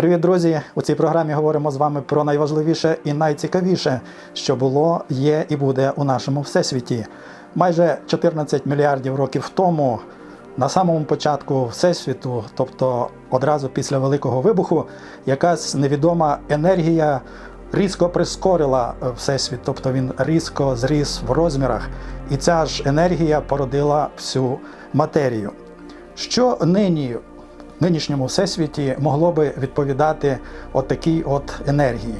Привіт, друзі! У цій програмі говоримо з вами про найважливіше і найцікавіше, що було, є і буде у нашому всесвіті. Майже 14 мільярдів років тому, на самому початку всесвіту, тобто одразу після Великого вибуху, якась невідома енергія різко прискорила всесвіт, тобто він різко зріс в розмірах, і ця ж енергія породила всю матерію. Що нині нинішньому всесвіті могло би відповідати от от енергії?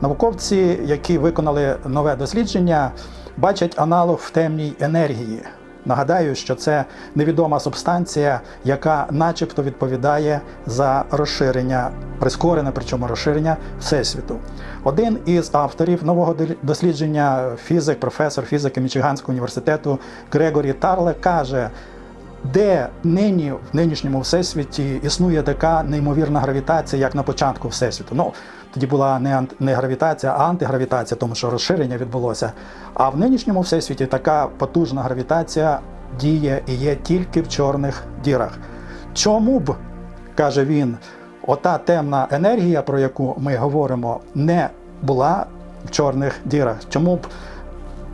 Науковці, які виконали нове дослідження, бачать аналог в темній енергії. Нагадаю, що це невідома субстанція, яка начебто відповідає за розширення, прискорене, причому розширення всесвіту. Один із авторів нового дослідження, фізик, професор фізики Мічиганського університету Грегорі Тарле каже, де нині в нинішньому всесвіті існує така неймовірна гравітація, як на початку всесвіту. Ну тоді була не не гравітація, а антигравітація, тому що розширення відбулося. А в нинішньому всесвіті така потужна гравітація діє і є тільки в чорних дірах. Чому б, каже він, ота темна енергія, про яку ми говоримо, не була в чорних дірах? Чому б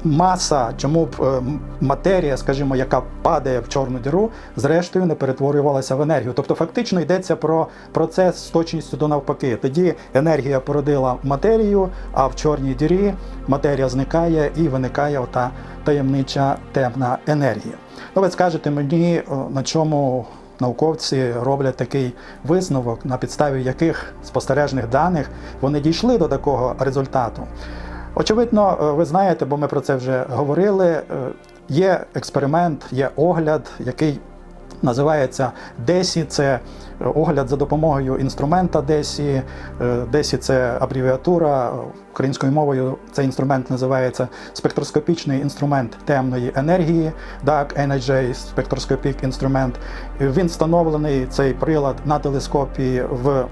маса, чому б е, матерія, скажімо, яка падає в чорну діру, зрештою не перетворювалася в енергію. Тобто, фактично йдеться про процес з точністю до навпаки. Тоді енергія породила матерію, а в чорній дірі матерія зникає і виникає ота таємнича темна енергія. Ну, ви скажете мені, на чому науковці роблять такий висновок, на підставі яких спостережних даних вони дійшли до такого результату. Очевидно, е, ви знаєте, бо ми про це вже говорили. е, Є експеримент, є огляд, який називається DESI. Це огляд за допомогою інструмента. Е, DESI – це абревіатура українською мовою. Цей інструмент називається спектроскопічний інструмент темної енергії, Dark Energy Spectroscopic Instrument. Він встановлений цей прилад на телескопі в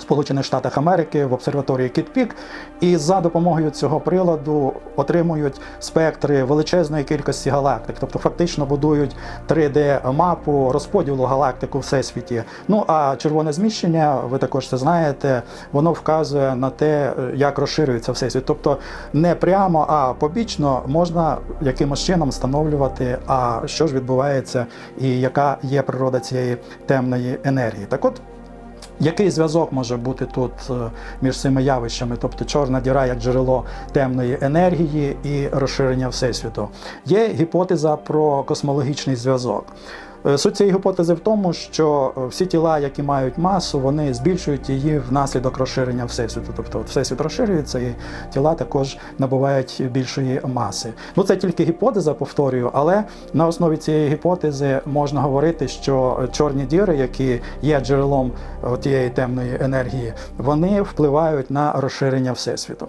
Сполучених Штатах Америки в обсерваторії Кіт-Пік, і за допомогою цього приладу отримують спектри величезної кількості галактик, тобто фактично будують 3D-мапу розподілу галактик у всесвіті. Ну а червоне зміщення, ви також це знаєте, воно вказує на те, як розширюється всесвіт. Тобто не прямо, а побічно можна якимось чином встановлювати, а що ж відбувається, і яка є природа цієї темної енергії. Так от. Який зв'язок може бути тут е, між цими явищами, тобто чорна діра як джерело темної енергії і розширення всесвіту? Є гіпотеза про космологічний зв'язок. Е, Суть цієї гіпотези в тому, що е, всі тіла, які мають масу, вони збільшують її внаслідок розширення всесвіту. Тобто всесвіт розширюється, і тіла також набувають більшої маси. Ну це тільки гіпотеза, повторюю, але на основі цієї гіпотези можна говорити, що чорні діри, які є джерелом е, тієї темної енергії, вони впливають на розширення всесвіту.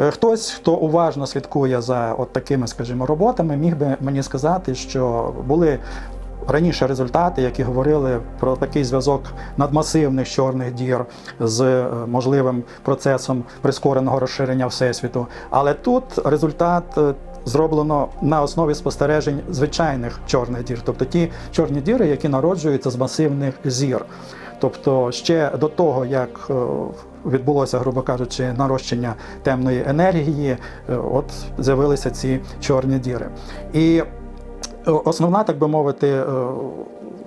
Е, Хтось, хто уважно слідкує за от такими, скажімо, роботами, міг би мені сказати, що були раніше результати, які говорили про такий зв'язок надмасивних чорних дір з е, можливим процесом прискореного розширення всесвіту. Але тут результат. е, Зроблено на основі спостережень звичайних чорних дір, тобто ті чорні діри, які народжуються з масивних зір. Тобто ще до того, як е, відбулося, грубо кажучи, нарощення темної енергії, от з'явилися ці чорні діри. І Основна, так би мовити, е,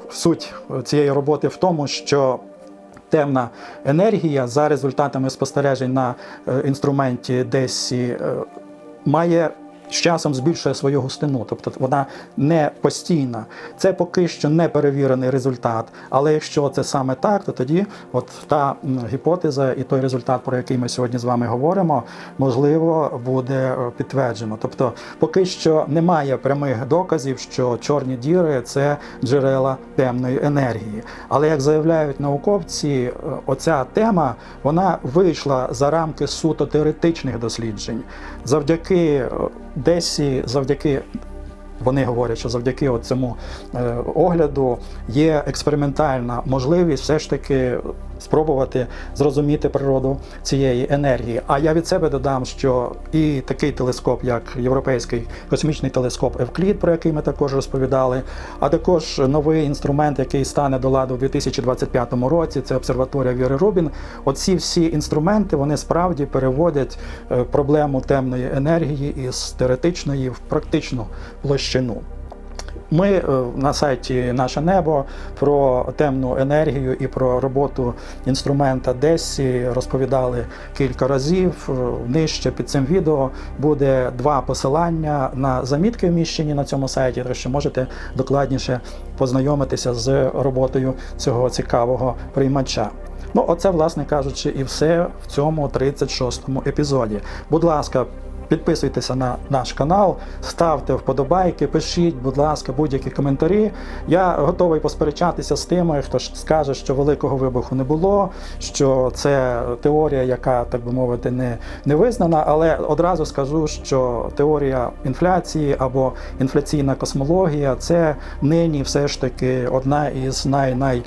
суть цієї роботи в тому, що темна енергія за результатами спостережень на е, інструменті DESI е, має з часом збільшує свою густину, тобто вона не постійна. Це поки що не перевірений результат. Але якщо це саме так, то тоді от та гіпотеза і той результат, про який ми сьогодні з вами говоримо, можливо, буде е, підтверджено. Тобто, поки що немає прямих доказів, що чорні діри це джерела темної енергії. Але як заявляють науковці, е, оця тема вона вийшла за рамки суто теоретичних досліджень завдяки е, Десі, завдяки. Вони говорять, що завдяки цьому огляду є експериментальна можливість все ж таки спробувати зрозуміти природу цієї енергії. А я від себе додам, що і такий телескоп, як Європейський космічний телескоп Евклід, про який ми також розповідали, а також новий інструмент, який стане до ладу у 2025 році, це обсерваторія Віри Рубін. Оці всі інструменти вони справді переводять е, проблему темної енергії із теоретичної в практичну площину. Ми е, на сайті Наше Небо про темну енергію і про роботу інструмента Десі розповідали кілька разів. Е, Нижче під цим відео буде два посилання на замітки вміщені на цьому сайті, так що можете докладніше познайомитися з роботою цього цікавого приймача. Ну, оце, власне кажучи, і все в цьому 36-му епізоді. Будь ласка, Підписуйтеся на наш канал, ставте вподобайки, пишіть, будь ласка, будь-які коментарі. Я готовий посперечатися з тими, хто ж скаже, що великого вибуху не було, що це теорія, яка, так би мовити, не, не визнана. Але одразу скажу, що теорія інфляції або інфляційна космологія це нині все ж таки одна із най-най.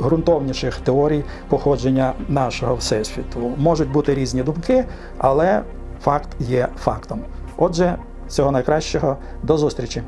Ґрунтовніших теорій походження нашого всесвіту. Можуть бути різні думки, але факт є фактом. Отже, всього найкращого, до зустрічі!